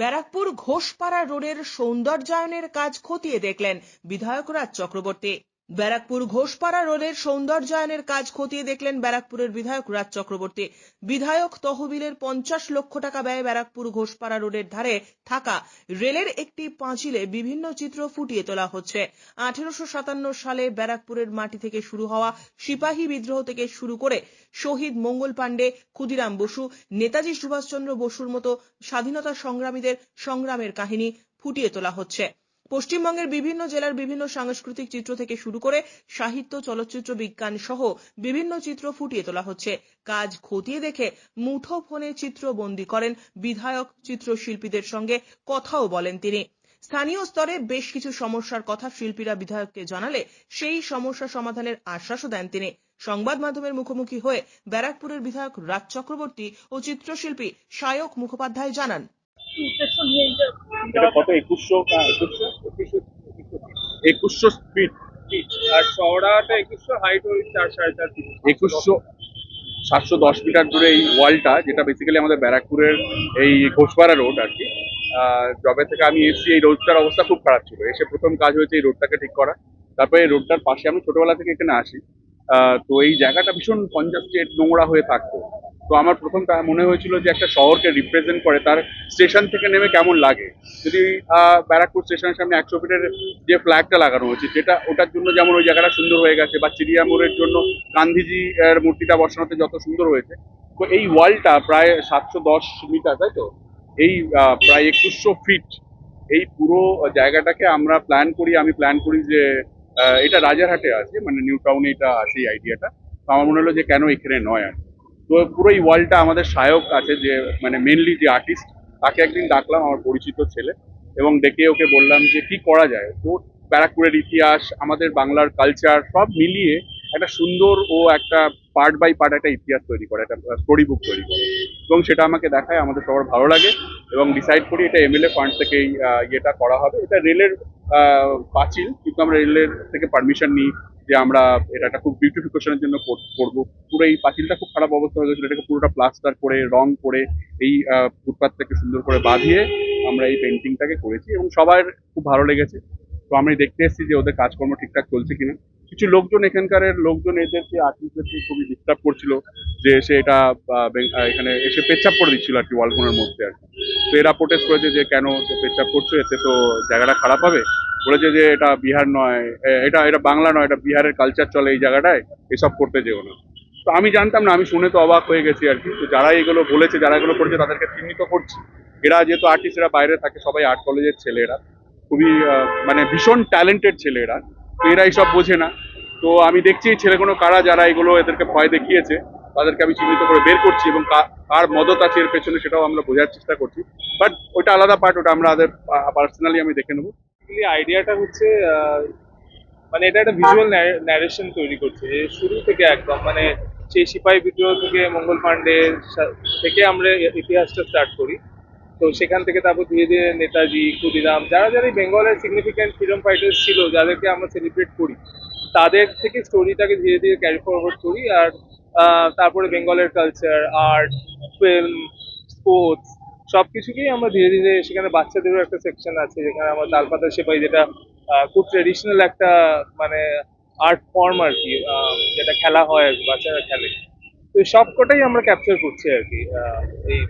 ব্যারাকপুর ঘোষপাড়া রোডের সৌন্দর্যায়নের কাজ খতিয়ে দেখলেন বিধায়ক রাজ চক্রবর্তী। ব্যারাকপুর ঘোষপাড়া রোডের সৌন্দর্যায়নের কাজ খতিয়ে দেখলেন ব্যারাকপুরের বিধায়ক রাজ চক্রবর্তী। বিধায়ক তহবিলের পঞ্চাশ লক্ষ টাকা ব্যয়ে ব্যারাকপুর ঘোষপাড়া রোডের ধারে থাকা রেলের একটি পাঁচিলে বিভিন্ন চিত্র ফুটিয়ে তোলা হচ্ছে। আঠেরোশো সাতান্ন সালে ব্যারাকপুরের মাটি থেকে শুরু হওয়া সিপাহী বিদ্রোহ থেকে শুরু করে শহীদ মঙ্গল পাণ্ডে, ক্ষুদিরাম বসু, নেতাজি সুভাষচন্দ্র বসুর মতো স্বাধীনতা সংগ্রামীদের সংগ্রামের কাহিনী ফুটিয়ে তোলা হচ্ছে। পশ্চিমবঙ্গের বিভিন্ন জেলার বিভিন্ন সাংস্কৃতিক চিত্র থেকে শুরু করে সাহিত্য, চলচ্চিত্র বিজ্ঞান সহ বিভিন্ন চিত্র ফুটিয়ে তোলা হচ্ছে। কাজ খতিয়ে দেখে মুঠো ফোনে চিত্র বন্দী করেন বিধায়ক, চিত্রশিল্পীদের সঙ্গে কথাও বলেন তিনি। স্থানীয় স্তরে বেশ কিছু সমস্যার কথা শিল্পীরা বিধায়ককে জানালে সেই সমস্যা সমাধানের আশ্বাসও দেন তিনি। সংবাদ মাধ্যমের মুখোমুখি হয়ে ব্যারাকপুরের বিধায়ক রাজ চক্রবর্তী ও চিত্রশিল্পী সায়ক মুখোপাধ্যায় জানান উদ্দেশ্য নিয়ে এই যে এটা কত একুশশো আর চওড়াটা একুশশো হাইট ওই চার সাড়ে চার একুশশো সাতশো দশ মিটার দূরে এই ওয়ালটা যেটা বেসিক্যালি আমাদের ব্যারাকপুরের এই ঘোষপাড়া রোড আর কি। আহ, যবে থেকে আমি এসেছি এই রোডটার অবস্থা খুব খারাপ ছিল। এসে প্রথম কাজ হয়েছে এই রোডটাকে ঠিক করা। তারপরে এই রোডটার পাশে আমি ছোটবেলা থেকে এখানে আসি। আহ, তো এই জায়গাটা ভীষণ কনজাস্টেড নোংরা হয়ে থাকতো। তো আমার প্রথম মনে হয়েছিল যে একটা শহরকে রিপ্রেজেন্ট করে, তার স্টেশন থেকে নেমে কেমন লাগে? যদি ব্যারাকপুর স্টেশনের সামনে একশো ফিটের যে ফ্ল্যাগটা লাগানো হয়েছে, যেটা, ওটার জন্য যেমন ওই জায়গাটা সুন্দর হয়ে গেছে বা চিড়িয়া মোড়ের জন্য গান্ধীজি এর মূর্তিটা বসানোতে যত সুন্দর হয়েছে, তো এই ওয়ালটা প্রায় সাতশো দশ মিটার, তাই তো? এই প্রায় একুশশো ফিট এই পুরো জায়গাটাকে আমরা প্ল্যান করি, আমি প্ল্যান করি যে এটা রাজারহাটে আছে মানে নিউ টাউনে এটা আছে এই আইডিয়াটা তো আমার মনে হলো যে কেন এখানে নয় আর। তো পুরো এই ওয়ালটা আমাদের সহায়ক আছে যে মানে মেনলি যে আর্টিস্ট তাকে একদিন ডাকলাম আমার পরিচিত ছেলে এবং ডেকে ওকে বললাম যে, কি করা যায়? তো ব্যারাকপুরের ইতিহাস, আমাদের বাংলার কালচার সব মিলিয়ে একটা সুন্দর ও একটা পার্ট বাই পার্ট একটা ইতিহাস তৈরি করে, একটা স্টোরি বুক তৈরি করে। এবং সেটা আমাকে দেখায়, আমাদের সবার ভালো লাগে এবং ডিসাইড করি এটা এমএলএ ফান্ড থেকে ইয়েটা করা হবে। এটা রেলের পাঁচিল, কিন্তু আমরা রেলের থেকে পারমিশন নিই। যে আমরা এটা একটা খুব বিউটিফিকেশনের জন্য কর- করব। পুরো এই পাঁচিলটা খুব খারাপ অবস্থা হয়ে এটাকে পুরোটা প্লাস্টার করে, রং করে, এই ফুটপাথটাকে সুন্দর করে বাঁধিয়ে আমরা এই পেন্টিংটাকে করেছি এবং সবার খুব ভালো লেগেছে। তো আমি দেখতে এসেছি যে ওদের কাজকর্ম ঠিকঠাক চলছে কিনা। কিছু লোকজন এখানকার লোকজন এদেরকে আর্টিস্টদেরকে খুবই ডিস্টার্ব করছিল যে সে এটা এখানে এসে পেচ্ছাপ করে দিচ্ছিল আর কি ওয়ালগুলোর মধ্যে আর কি। তো এরা প্রোটেস্ট করেছে যে কেন পেচ্ছাপ করছ? এতে তো জায়গাটা খারাপ হবে। বলেছে যে এটা বিহার নয় এটা এটা বাংলা নয়, এটা বিহারের কালচার চলে এই জায়গাটায়, এসব করতে যেও না। তো আমি জানতাম না, আমি শুনে তো অবাক হয়ে গেছি আর কি। তো যারা এগুলো বলেছে, যারা এগুলো করেছে, তাদেরকে চিহ্নিত করছি। এরা যেহেতু আর্টিস্ট এরা বাইরে থাকে, সবাই আর্ট কলেজের ছেলে এরা খুবই মানে ভীষণ ট্যালেন্টেড ছেলে এরা তো এরা এইসব বোঝে না। তো আমি দেখছি এই ছেলেগুলো কারা, যারা এগুলো এদেরকে ভয় দেখিয়েছে, তাদেরকে আমি চিহ্নিত করে বের করছি এবং কার মদত আছে এর পেছনে সেটাও আমরা বোঝার চেষ্টা করছি। বাট ওইটা আলাদা পার্ট ওটা আমরা পার্সোনালি আমি দেখে নেব। বেসিক্যালি আইডিয়াটা হচ্ছে মানে এটা একটা ভিজুয়াল ন্যারেশন তৈরি করছে শুরু থেকে একদম মানে সেই সিপাহী বিদ্রোহ থেকে মঙ্গল পাণ্ডের সা- থেকে আমরা ইতিহাসটা স্টার্ট করি। তো সেখান থেকে তারপর ধীরে ধীরে নেতাজি ক্ষুদিরাম যারা যারা এই বেঙ্গলের সিগনিফিক্যান্ট ফ্রিডম ফাইটার্স ছিল যাদেরকে আমরা সেলিব্রেট করি তাদের থেকে স্টোরিটাকে ধীরে ধীরে ক্যারি ফরওয়ার্ড করি। আর তারপরে বেঙ্গলের কালচার আর্ট ফিল্ম স্পোর্টস সব কিছুকেই আমরা ধীরে ধীরে সেখানে বাচ্চাদেরও একটা সেকশন আছে, যেখানে আমরা তালপাতা সেপাই যেটা খুব ট্রেডিশনাল একটা মানে আর্ট ফর্ম আর কি যেটা খেলা হয় আর বাচ্চারা খেলে। তো সবকটাই আমরা ক্যাপচার করছি আর কি এই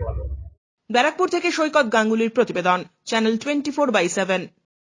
ব্যারাকপুর থেকে সৈকত গাঙ্গুলির প্রতিবেদন channel twenty four by seven